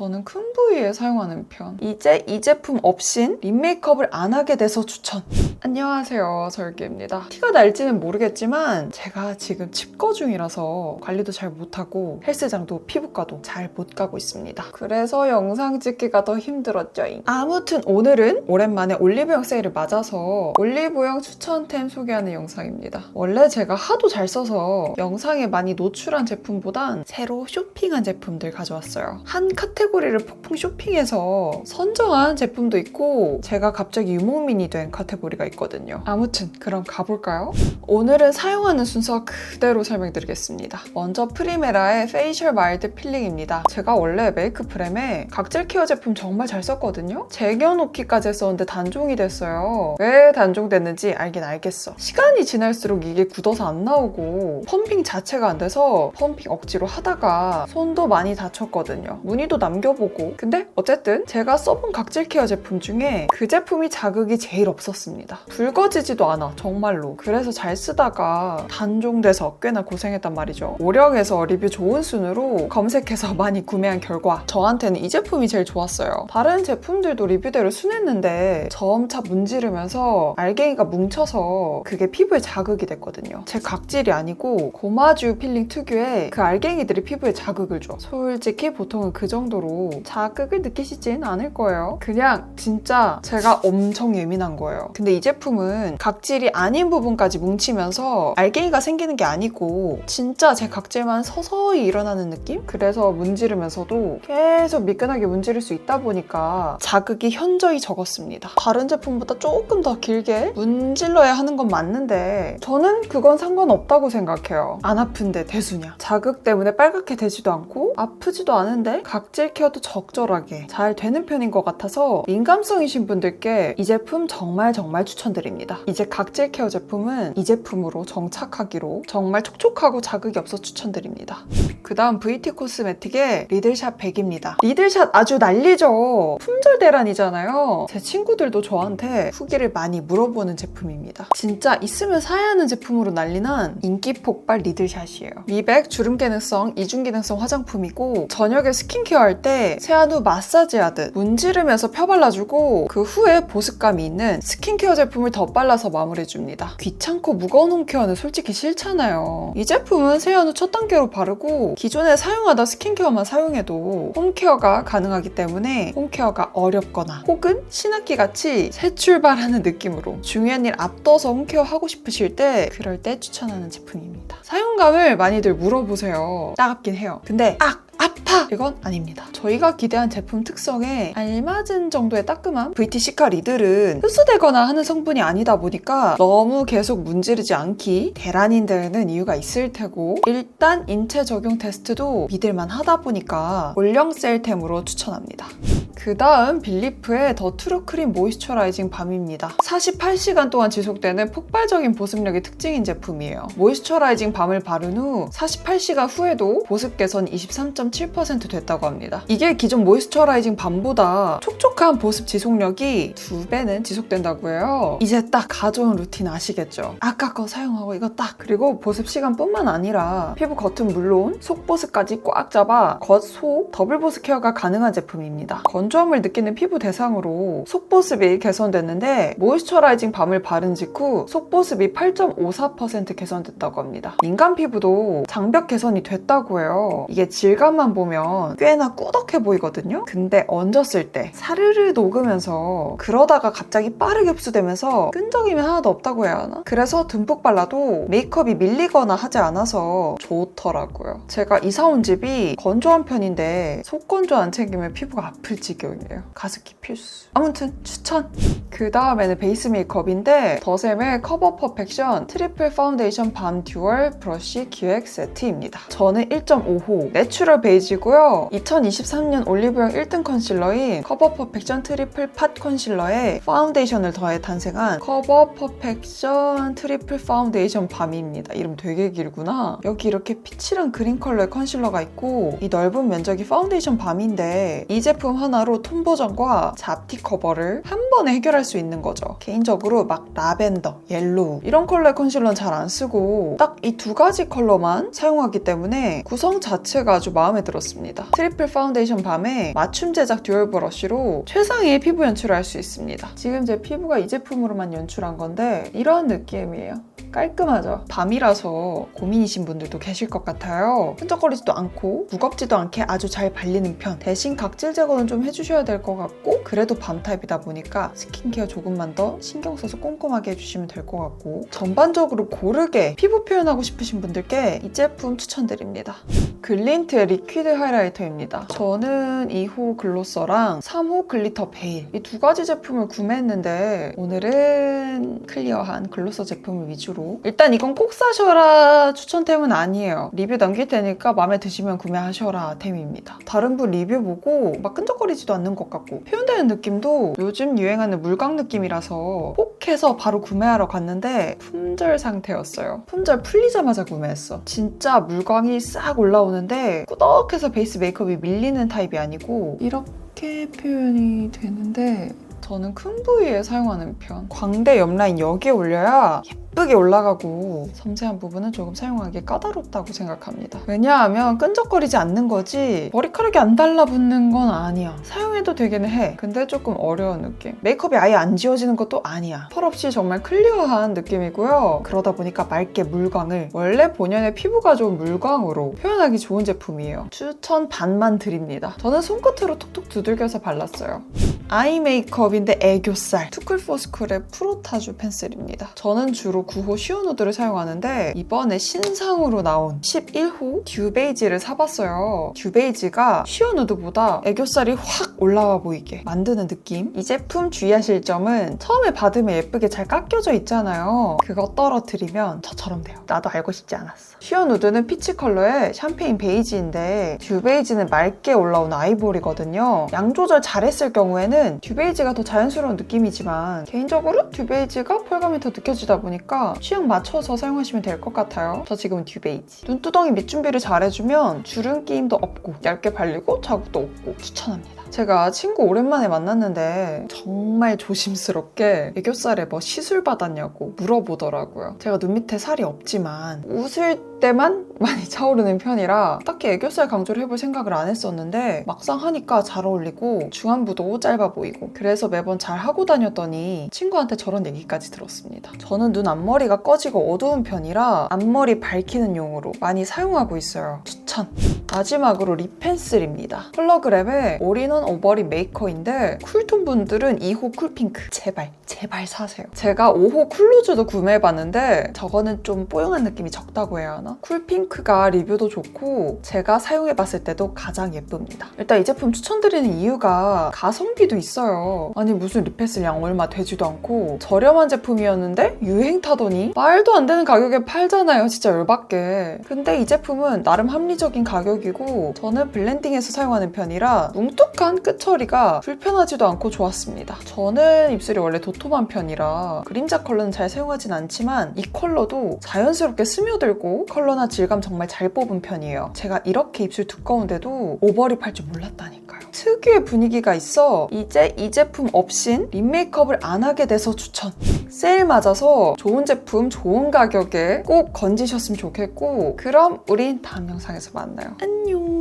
저는 큰 부위에 사용하는 편. 이제 이 제품 없인 립 메이크업을 안 하게 돼서 추천. 안녕하세요. 설계입니다. 티가 날지는 모르겠지만 제가 지금 칩거 중이라서 관리도 잘 못하고 헬스장도 피부과도 잘 못 가고 있습니다. 그래서 영상 찍기가 더 힘들었죠. 아무튼 오늘은 오랜만에 올리브영 세일을 맞아서 올리브영 추천템 소개하는 영상입니다. 원래 제가 하도 잘 써서 영상에 많이 노출한 제품보단 새로 쇼핑한 제품들 가져왔어요. 한 카테고리를 폭풍 쇼핑해서 선정한 제품도 있고 제가 갑자기 유목민이 된 카테고리가 있거든요. 아무튼 그럼 가볼까요? 오늘은 사용하는 순서 그대로 설명드리겠습니다. 먼저 프리메라의 페이셜 마일드 필링입니다. 제가 원래 메이크 프렘에 각질 케어 제품 정말 잘 썼거든요. 쟁여놓기까지 했었는데 단종이 됐어요. 왜 단종됐는지 알긴 알겠어. 시간이 지날수록 이게 굳어서 안 나오고 펌핑 자체가 안 돼서 펌핑 억지로 하다가 손도 많이 다쳤거든요. 문의도 남겨보고. 근데 어쨌든 제가 써본 각질 케어 제품 중에 그 제품이 자극이 제일 없었습니다. 붉어지지도 않아, 정말로. 그래서 잘 쓰다가 단종돼서 꽤나 고생했단 말이죠. 오력에서 리뷰 좋은 순으로 검색해서 많이 구매한 결과 저한테는 이 제품이 제일 좋았어요. 다른 제품들도 리뷰대로 순했는데 점차 문지르면서 알갱이가 뭉쳐서 그게 피부에 자극이 됐거든요. 제 각질이 아니고 고마주 필링 특유의 그 알갱이들이 피부에 자극을 줘. 솔직히 보통은 그 정도로 자극을 느끼시진 않을 거예요. 그냥 진짜 제가 엄청 예민한 거예요. 근데 이제 품은 각질이 아닌 부분까지 뭉치면서 알갱이가 생기는 게 아니고 진짜 제 각질만 서서히 일어나는 느낌? 그래서 문지르면서도 계속 미끈하게 문지를 수 있다 보니까 자극이 현저히 적었습니다. 다른 제품보다 조금 더 길게 문질러야 하는 건 맞는데 저는 그건 상관없다고 생각해요. 안 아픈데 대수냐. 자극 때문에 빨갛게 되지도 않고 아프지도 않은데 각질 케어도 적절하게 잘 되는 편인 것 같아서 민감성이신 분들께 이 제품 정말 정말 추천 드립니다. 이제 각질 케어 제품은 이 제품으로 정착하기로 정말 촉촉하고 자극이 없어 추천드립니다. 그 다음 VT 코스메틱의 리들샷 100입니다. 리들샷 아주 난리죠. 품절 대란이잖아요. 제 친구들도 저한테 후기를 많이 물어보는 제품입니다. 진짜 있으면 사야 하는 제품으로 난리난 인기 폭발 리들샷이에요. 미백, 주름 기능성, 이중 기능성 화장품이고 저녁에 스킨케어 할 때 세안 후 마사지 하듯 문지르면서 펴발라주고 그 후에 보습감이 있는 스킨케어 제품을 덧발라서 마무리해줍니다. 귀찮고 무거운 홈케어는 솔직히 싫잖아요. 이 제품은 세안 후 첫 단계로 바르고 기존에 사용하던 스킨케어만 사용해도 홈케어가 가능하기 때문에 홈케어가 어렵거나 혹은 신학기 같이 새 출발하는 느낌으로 중요한 일 앞둬서 홈케어 하고 싶으실 때 그럴 때 추천하는 제품입니다. 사용감을 많이들 물어보세요. 따갑긴 해요. 근데 악! 아파! 이건 아닙니다. 저희가 기대한 제품 특성에 알맞은 정도의 따끔함? VTC카 리들은 흡수되거나 하는 성분이 아니다 보니까 너무 계속 문지르지 않기 대란인 데에는 이유가 있을 테고 일단 인체 적용 테스트도 믿을만 하다 보니까 올영 셀템으로 추천합니다. 그 다음 빌리프의 더 트루 크림 모이스처라이징 밤입니다. 48시간 동안 지속되는 폭발적인 보습력이 특징인 제품이에요. 모이스처라이징 밤을 바른 후 48시간 후에도 보습 개선 23.7% 됐다고 합니다. 이게 기존 모이스처라이징 밤보다 촉촉한 보습 지속력이 두 배는 지속된다고 해요. 이제 딱 가져온 루틴 아시겠죠? 아까 거 사용하고 이거 딱 그리고 보습 시간뿐만 아니라 피부 겉은 물론 속보습까지 꽉 잡아 겉, 속 더블 보습 케어가 가능한 제품입니다. 건 조함을 느끼는 피부 대상으로 속보습이 개선됐는데 모이스처라이징 밤을 바른 직후 속보습이 8.54% 개선됐다고 합니다. 민감 피부도 장벽 개선이 됐다고 해요. 이게 질감만 보면 꽤나 꾸덕해 보이거든요. 근데 얹었을 때 사르르 녹으면서 그러다가 갑자기 빠르게 흡수되면서 끈적임이 하나도 없다고 해야 하나? 그래서 듬뿍 발라도 메이크업이 밀리거나 하지 않아서 좋더라고요. 제가 이사 온 집이 건조한 편인데 속건조 안 챙기면 피부가 아플 지 경이에요. 가습기 필수. 아무튼 추천! 그 다음에는 베이스 메이크업인데 더샘의 커버 퍼펙션 트리플 파운데이션 밤 듀얼 브러쉬 기획 세트입니다. 저는 1.5호 내추럴 베이지고요. 2023년 올리브영 1등 컨실러인 커버 퍼펙션 트리플 팟 컨실러에 파운데이션을 더해 탄생한 커버 퍼펙션 트리플 파운데이션 밤입니다. 이름 되게 길구나. 여기 이렇게 피치랑 그린 컬러의 컨실러가 있고 이 넓은 면적이 파운데이션 밤인데 이 제품 하나 하나로 톤 보정과 잡티 커버를 한 번에 해결할 수 있는 거죠. 개인적으로 막 라벤더, 옐로우 이런 컬러의 컨실러는 잘 안 쓰고 딱 이 두 가지 컬러만 사용하기 때문에 구성 자체가 아주 마음에 들었습니다. 트리플 파운데이션 밤에 맞춤 제작 듀얼 브러쉬로 최상의 피부 연출을 할 수 있습니다. 지금 제 피부가 이 제품으로만 연출한 건데 이런 느낌이에요. 깔끔하죠? 밤이라서 고민이신 분들도 계실 것 같아요. 끈적거리지도 않고 무겁지도 않게 아주 잘 발리는 편. 대신 각질 제거는 좀 해주셔야 될 것 같고 그래도 밤 타입이다 보니까 스킨케어 조금만 더 신경 써서 꼼꼼하게 해주시면 될 것 같고 전반적으로 고르게 피부 표현하고 싶으신 분들께 이 제품 추천드립니다. 글린트의 리퀴드 하이라이터입니다. 저는 2호 글로서랑 3호 글리터 베일 이 두 가지 제품을 구매했는데 오늘은 클리어한 글로서 제품을 위주로 일단 이건 꼭 사셔라 추천템은 아니에요. 리뷰 남길 테니까 마음에 드시면 구매하셔라 템입니다. 다른 분 리뷰 보고 막 끈적거리지도 않는 것 같고 표현되는 느낌도 요즘 유행하는 물광 느낌이라서 혹해서 바로 구매하러 갔는데 품절 상태였어요. 품절 풀리자마자 구매했어. 진짜 물광이 싹 올라오는데 꾸덕해서 베이스 메이크업이 밀리는 타입이 아니고 이렇게 표현이 되는데 저는 큰 부위에 사용하는 편. 광대 옆라인 여기에 올려야 예쁘게 올라가고 섬세한 부분은 조금 사용하기 까다롭다고 생각합니다. 왜냐하면 끈적거리지 않는 거지 머리카락이 안 달라붙는 건 아니야. 사용해도 되기는 해. 근데 조금 어려운 느낌. 메이크업이 아예 안 지워지는 것도 아니야. 펄 없이 정말 클리어한 느낌이고요. 그러다 보니까 맑게 물광을 원래 본연의 피부가 좋은 물광으로 표현하기 좋은 제품이에요. 추천 반만 드립니다. 저는 손끝으로 톡톡 두들겨서 발랐어요. 아이 메이크업 인데 애교살 투쿨포스쿨의 프로타주 펜슬입니다. 저는 주로 9호 시오누드를 사용하는데 이번에 신상으로 나온 11호 듀베이지를 사봤어요. 듀베이지가 시오누드보다 애교살이 확 올라와 보이게 만드는 느낌. 이 제품 주의하실 점은 처음에 받으면 예쁘게 잘 깎여져 있잖아요. 그거 떨어뜨리면 저처럼 돼요. 나도 알고 싶지 않았어. 시오누드는 피치 컬러의 샴페인 베이지인데 듀베이지는 맑게 올라온 아이보리거든요. 양 조절 잘했을 경우에는 듀베이지가 더 자연스러운 느낌이지만 개인적으로 듀베이지가 펄감이 더 느껴지다 보니까 취향 맞춰서 사용하시면 될 것 같아요. 저 지금은 듀베이지. 눈두덩이 밑 준비를 잘해주면 주름 끼임도 없고 얇게 발리고 자국도 없고 추천합니다. 제가 친구 오랜만에 만났는데 정말 조심스럽게 애교살에 뭐 시술 받았냐고 물어보더라고요. 제가 눈 밑에 살이 없지만 웃을 때만 많이 차오르는 편이라 딱히 애교살 강조를 해볼 생각을 안 했었는데 막상 하니까 잘 어울리고 중안부도 짧아 보이고 그래서 매번 잘 하고 다녔더니 친구한테 저런 얘기까지 들었습니다. 저는 눈 앞머리가 꺼지고 어두운 편이라 앞머리 밝히는 용으로 많이 사용하고 있어요. 추천! 마지막으로 립 펜슬입니다. 컬러그랩의 올인원 오버립 메이커인데 쿨톤 분들은 2호 쿨핑크 제발 제발 사세요. 제가 5호 쿨루즈도 구매해봤는데 저거는 좀 뽀용한 느낌이 적다고 해야 하나? 쿨핑크가 리뷰도 좋고 제가 사용해봤을 때도 가장 예쁩니다. 일단 이 제품 추천드리는 이유가 가성비도 있어요. 아니 무슨 립 펜슬 양 얼마 되지도 않고 저렴한 제품이었는데 유행 타더니 말도 안 되는 가격에 팔잖아요. 진짜 열받게. 근데 이 제품은 나름 합리적인 가격 이고 저는 블렌딩해서 사용하는 편이라 뭉툭한 끝 처리가 불편하지도 않고 좋았습니다. 저는 입술이 원래 도톰한 편이라 그림자 컬러는 잘 사용하진 않지만 이 컬러도 자연스럽게 스며들고 컬러나 질감 정말 잘 뽑은 편이에요. 제가 이렇게 입술 두꺼운데도 오버립 할 줄 몰랐다니까요. 특유의 분위기가 있어 이제 이 제품 없인 립 메이크업을 안 하게 돼서 추천. 세일 맞아서 좋은 제품 좋은 가격에 꼭 건지셨으면 좋겠고 그럼 우린 다음 영상에서 만나요. 안녕.